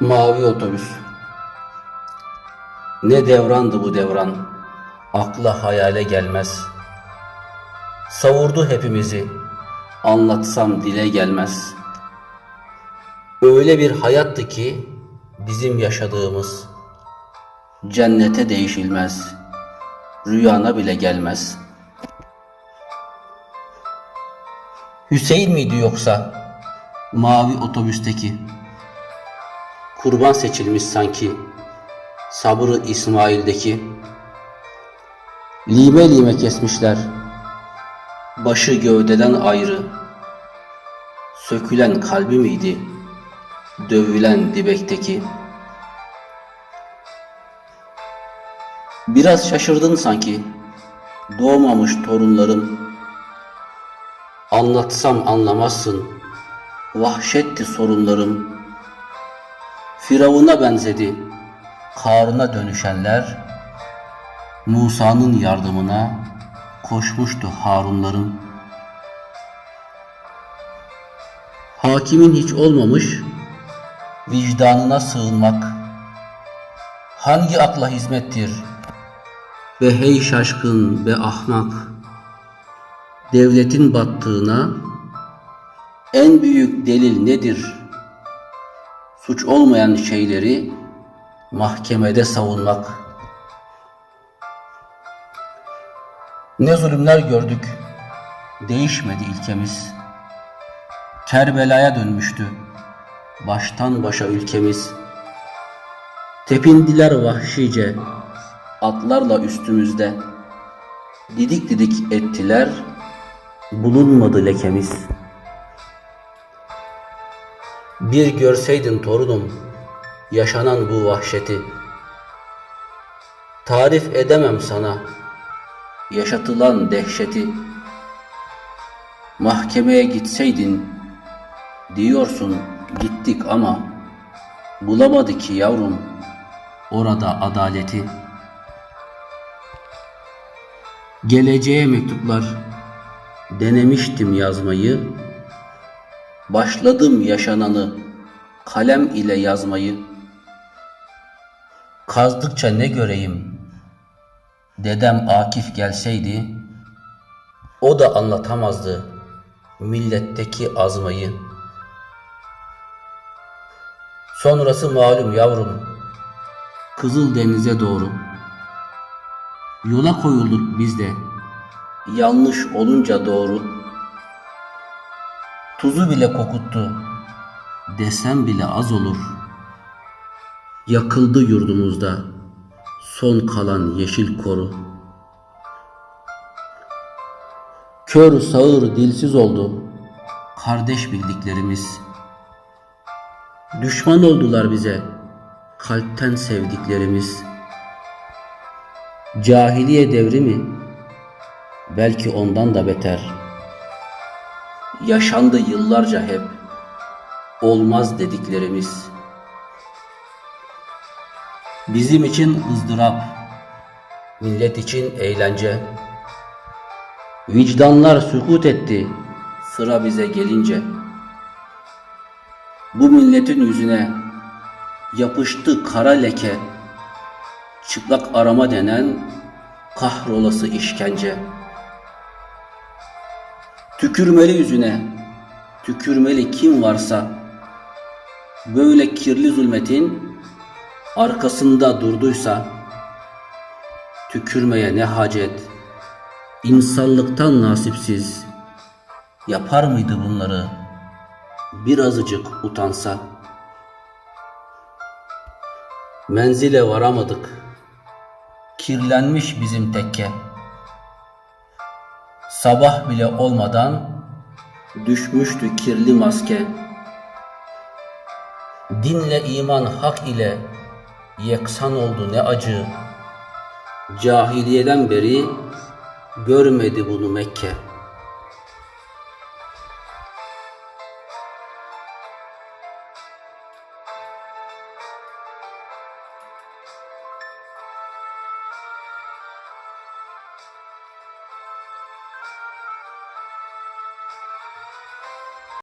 Mavi otobüs. Ne devrandı bu devran, akla hayale gelmez. Savurdu hepimizi, anlatsam dile gelmez. Öyle bir hayattı ki bizim yaşadığımız, cennete değişilmez, rüyana bile gelmez. Hüseyin miydi yoksa mavi otobüsteki? Kurban seçilmiş sanki sabrı İsmail'deki. Lime lime kesmişler. Başı gövdeden ayrı. Sökülen kalbi miydi? Dövülen dibekteki. Biraz şaşırdın sanki. Doğmamış torunlarım. Anlatsam anlamazsın. Vahşetti sorunlarım. Firavun'a benzedi. Karun'a dönüşenler Musa'nın yardımına koşmuştu Harunların. Hakimin hiç olmamış vicdanına sığınmak hangi akla hizmettir? Ve hey şaşkın be ahmak devletin battığına en büyük delil nedir? Suç olmayan şeyleri mahkemede savunmak. Ne zulümler gördük, değişmedi ilkemiz. Kerbela'ya dönmüştü, baştan başa ülkemiz. Tepindiler vahşice, atlarla üstümüzde. Didik didik ettiler, bulunmadı lekemiz. Bir görseydin torunum, yaşanan bu vahşeti. Tarif edemem sana yaşatılan dehşeti. Mahkemeye gitseydin diyorsun gittik ama bulamadı ki yavrum orada adaleti. Geleceğe mektuplar denemiştim yazmayı. Başladım yaşananı kalem ile yazmayı. Kazdıkça ne göreyim? Dedem Akif gelseydi, o da anlatamazdı milletteki azmayı. Sonrası malum yavrum, Kızıl Denize doğru. Yola koyulduk biz de, yanlış olunca doğru. Tuzu bile kokuttu, desem bile az olur.'' Yakıldı yurdumuzda son kalan yeşil koru. Kör sağır dilsiz oldu kardeş bildiklerimiz. Düşman oldular bize kalpten sevdiklerimiz. Cahiliye devri mi? Belki ondan da beter. Yaşandı yıllarca hep olmaz dediklerimiz.'' Bizim için ızdırap, millet için eğlence. Vicdanlar sükut etti sıra bize gelince. Bu milletin yüzüne yapıştı kara leke. Çıplak arama denen kahrolası işkence. Tükürmeli yüzüne, tükürmeli kim varsa. Böyle kirli zulmetin arkasında durduysa tükürmeye ne hacet? İnsanlıktan nasipsiz. Yapar mıydı bunları? Birazcık utansa. Menzile varamadık. Kirlenmiş bizim tekke sabah bile olmadan düşmüştü kirli maske dinle iman hak ile yeksan oldu ne acı. Cahiliyeden beri görmedi bunu Mekke.